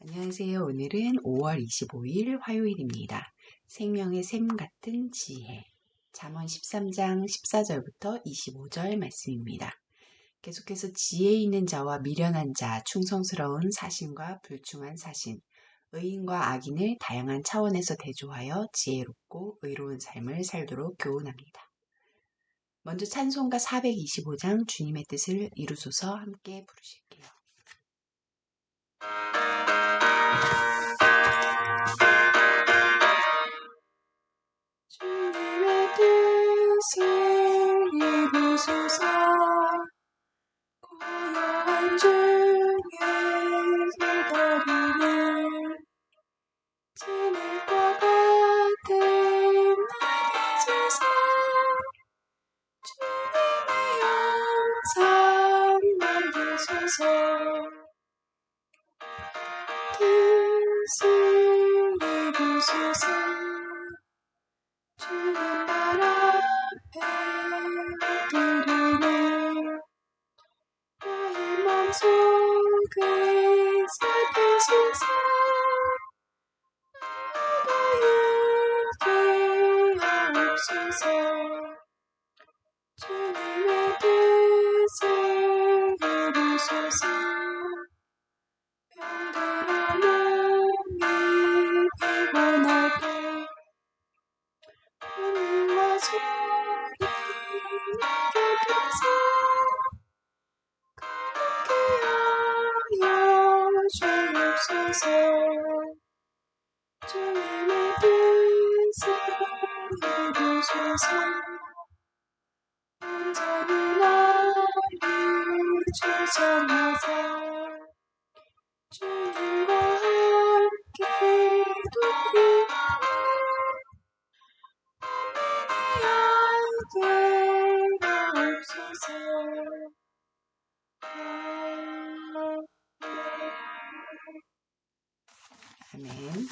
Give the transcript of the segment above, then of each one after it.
안녕하세요. 오늘은 5월 25일 화요일입니다. 생명의 샘 같은 지혜. 잠언 13장 14절부터 25절 말씀입니다. 계속해서 지혜 있는 자와 미련한 자, 충성스러운 사신과 불충한 사신, 의인과 악인을 다양한 차원에서 대조하여 지혜롭고 의로운 삶을 살도록 교훈합니다. 먼저 찬송가 425장 주님의 뜻을 이루소서 함께 부르실게요. 만드소서 뜻을 이루소서 주님 발 앞에 엎드리 주옵소서 주님의 뜻을 이루소서 온전히 나를 주선하사 주님과 함께 동행 아멘.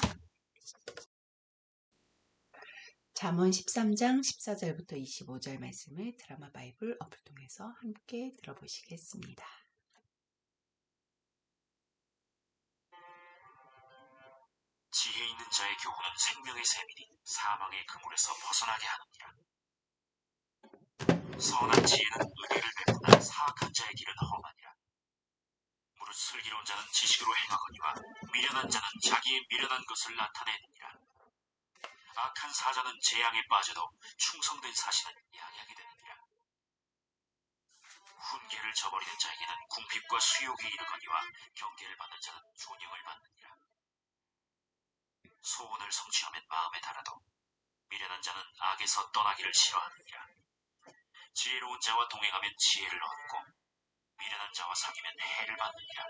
잠언 13장 14절부터 25절 말씀을 드라마 바이블 어플 통해서 함께 들어보시겠습니다. 지혜 있는 자의 교훈은 생명의 샘이니 사망의 그물에서 벗어나게 하느니라. 선한 지혜는 은혜를 베푸나 사악한 자의 길은 험하니라. 무릇 슬기로운 자는 지식으로 행하거니와 미련한 자는 자기의 미련한 것을 나타내느니라. 악한 사자는 재앙에 빠져도 충성된 사신은 양약이 되느니라. 훈계를 저버리는 자에게는 궁핍과 수욕이 이르거니와 경계를 받는 자는 존영을 받느니라. 소원을 성취하면 마음에 달아도 미련한 자는 악에서 떠나기를 싫어하느니라. 지혜로운 자와 동행하면 지혜를 얻고 미련한 자와 사귀면 해를 받느니라.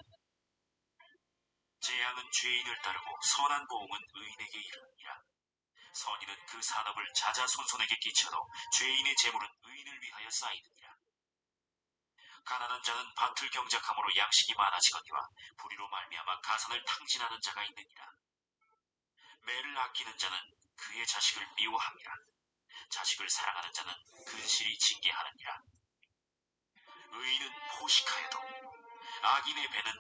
재앙은 죄인을 따르고 선한 보응은 의인에게 이르느니라. 선인은 그 산업을 자자손손에게 끼쳐도 죄인의 재물은 의인을 위하여 쌓이느니라. 가난한 자는 밭을 경작함으로 양식이 많아지거니와 불의로 말미암아 가산을 탕진하는 자가 있느니라. 매를 아끼는 자는 그의 자식을 미워함이라. 자식을 사랑하는 자는 근실이 징계하느니라. 의인은 포식하여도 악인의 배는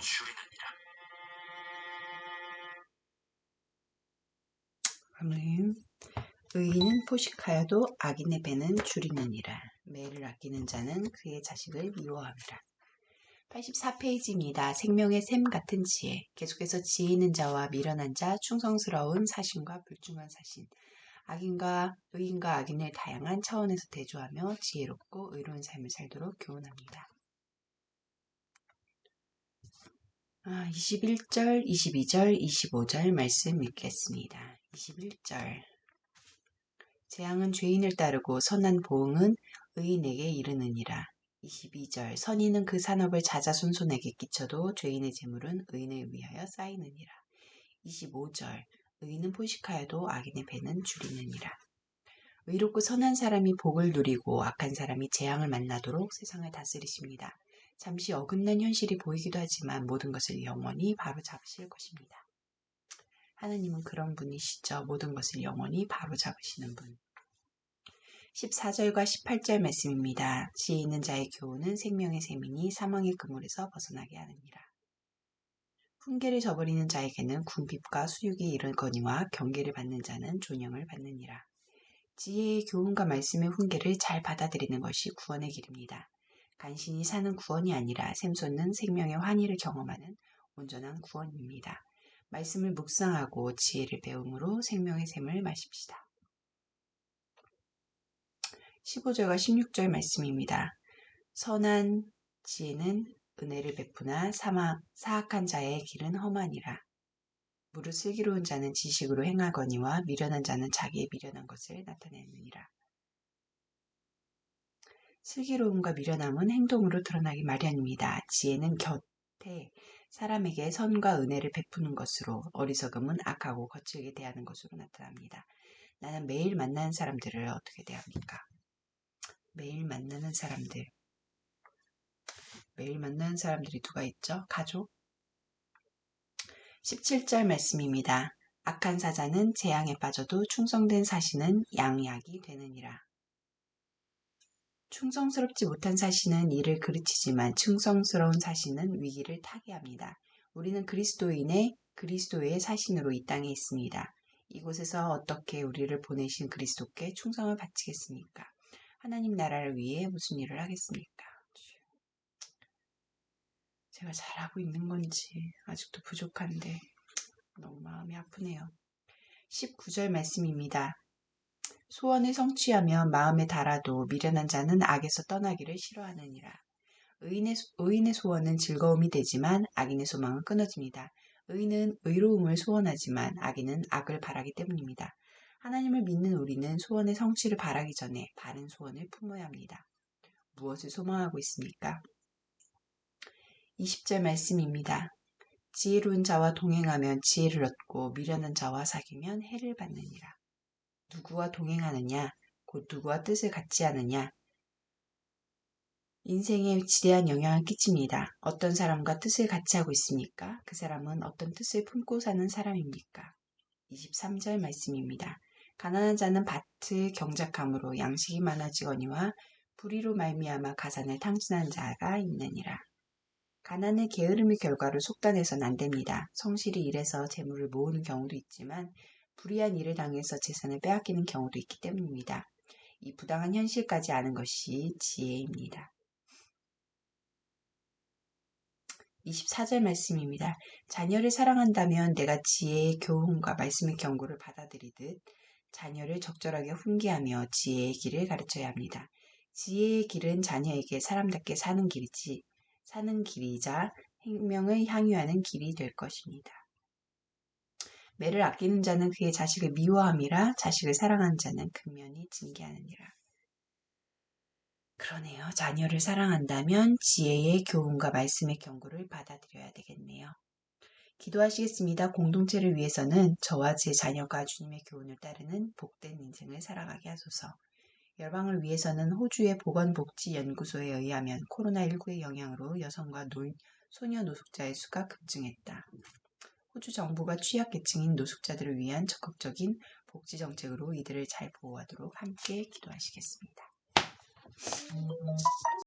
줄이느니라. 아멘. 의인은 포식하여도 악인의 배는 줄이느니라. 매를 아끼는 자는 그의 자식을 미워함이라. 84페이지입니다. 생명의 샘 같은 지혜. 계속해서 지혜 있는 자와 미련한 자, 충성스러운 사신과 불중한 사신. 악인과 의인과 악인을 다양한 차원에서 대조하며 지혜롭고 의로운 삶을 살도록 교훈합니다. 아, 21절, 22절, 25절 말씀 읽겠습니다. 21절. 재앙은 죄인을 따르고 선한 보응은 의인에게 이르느니라. 22절. 선인은 그 산업을 자자손손에게 끼쳐도 죄인의 재물은 의인을 위하여 쌓이느니라. 25절. 의인은 포식하여도 악인의 배는 줄이느니라. 의롭고 선한 사람이 복을 누리고 악한 사람이 재앙을 만나도록 세상을 다스리십니다. 잠시 어긋난 현실이 보이기도 하지만 모든 것을 영원히 바로 잡으실 것입니다. 하느님은 그런 분이시죠. 모든 것을 영원히 바로 잡으시는 분. 14절과 18절 말씀입니다. 지혜 있는 자의 교훈은 생명의 셈이니 사망의 그물에서 벗어나게 하느니라. 훈계를 저버리는 자에게는 궁핍과 수육이 이르거니와 경계를 받는 자는 존영을 받느니라. 지혜의 교훈과 말씀의 훈계를 잘 받아들이는 것이 구원의 길입니다. 간신히 사는 구원이 아니라 샘솟는 생명의 환희를 경험하는 온전한 구원입니다. 말씀을 묵상하고 지혜를 배움으로 생명의 샘을 마십시다. 15절과 16절 말씀입니다. 선한 지혜는 은혜를 베푸나 사막, 사악한 자의 길은 험하니라. 무릇 슬기로운 자는 지식으로 행하거니와 미련한 자는 자기의 미련한 것을 나타내느니라. 슬기로움과 미련함은 행동으로 드러나기 마련입니다. 지혜는 곁에 사람에게 선과 은혜를 베푸는 것으로 어리석음은 악하고 거칠게 대하는 것으로 나타납니다. 나는 매일 만나는 사람들을 어떻게 대합니까? 매일 만나는 사람들. 매일 만나는 사람들이 누가 있죠? 가족? 17절 말씀입니다. 악한 사자는 재앙에 빠져도 충성된 사신은 양약이 되느니라. 충성스럽지 못한 사신은 이를 그르치지만 충성스러운 사신은 위기를 타개합니다. 우리는 그리스도인의 그리스도의 사신으로 이 땅에 있습니다. 이곳에서 어떻게 우리를 보내신 그리스도께 충성을 바치겠습니까? 하나님 나라를 위해 무슨 일을 하겠습니까? 제가 잘하고 있는 건지 아직도 부족한데 너무 마음이 아프네요. 19절 말씀입니다. 소원을 성취하며 마음에 달아도 미련한 자는 악에서 떠나기를 싫어하느니라. 의인의, 의인의 소원은 즐거움이 되지만 악인의 소망은 끊어집니다. 의인은 의로움을 소원하지만 악인은 악을 바라기 때문입니다. 하나님을 믿는 우리는 소원의 성취를 바라기 전에 바른 소원을 품어야 합니다. 무엇을 소망하고 있습니까? 20절 말씀입니다. 지혜로운 자와 동행하면 지혜를 얻고 미련한 자와 사귀면 해를 받느니라. 누구와 동행하느냐, 곧 누구와 뜻을 같이 하느냐. 인생에 지대한 영향을 끼칩니다. 어떤 사람과 뜻을 같이 하고 있습니까? 그 사람은 어떤 뜻을 품고 사는 사람입니까? 23절 말씀입니다. 가난한 자는 밭을 경작함으로 양식이 많아지거니와 불의로 말미암아 가산을 탕진한 자가 있느니라. 가난의 게으름의 결과로 속단해서는 안 됩니다. 성실히 일해서 재물을 모으는 경우도 있지만 불의한 일을 당해서 재산을 빼앗기는 경우도 있기 때문입니다. 이 부당한 현실까지 아는 것이 지혜입니다. 24절 말씀입니다. 자녀를 사랑한다면 내가 지혜의 교훈과 말씀의 경고를 받아들이듯 자녀를 적절하게 훈계하며 지혜의 길을 가르쳐야 합니다. 지혜의 길은 자녀에게 사람답게 사는 길이지 사는 길이자 생명을 향유하는 길이 될 것입니다. 매를 아끼는 자는 그의 자식을 미워함이라 자식을 사랑하는 자는 근면히 징계하느니라. 그러네요. 자녀를 사랑한다면 지혜의 교훈과 말씀의 경고를 받아들여야 되겠네요. 기도하시겠습니다. 공동체를 위해서는 저와 제 자녀가 주님의 교훈을 따르는 복된 인생을 살아가게 하소서. 열방을 위해서는 호주의 보건복지연구소에 의하면 코로나19의 영향으로 여성과 노, 소녀 노숙자의 수가 급증했다. 호주 정부가 취약계층인 노숙자들을 위한 적극적인 복지 정책으로 이들을 잘 보호하도록 함께 기도하시겠습니다.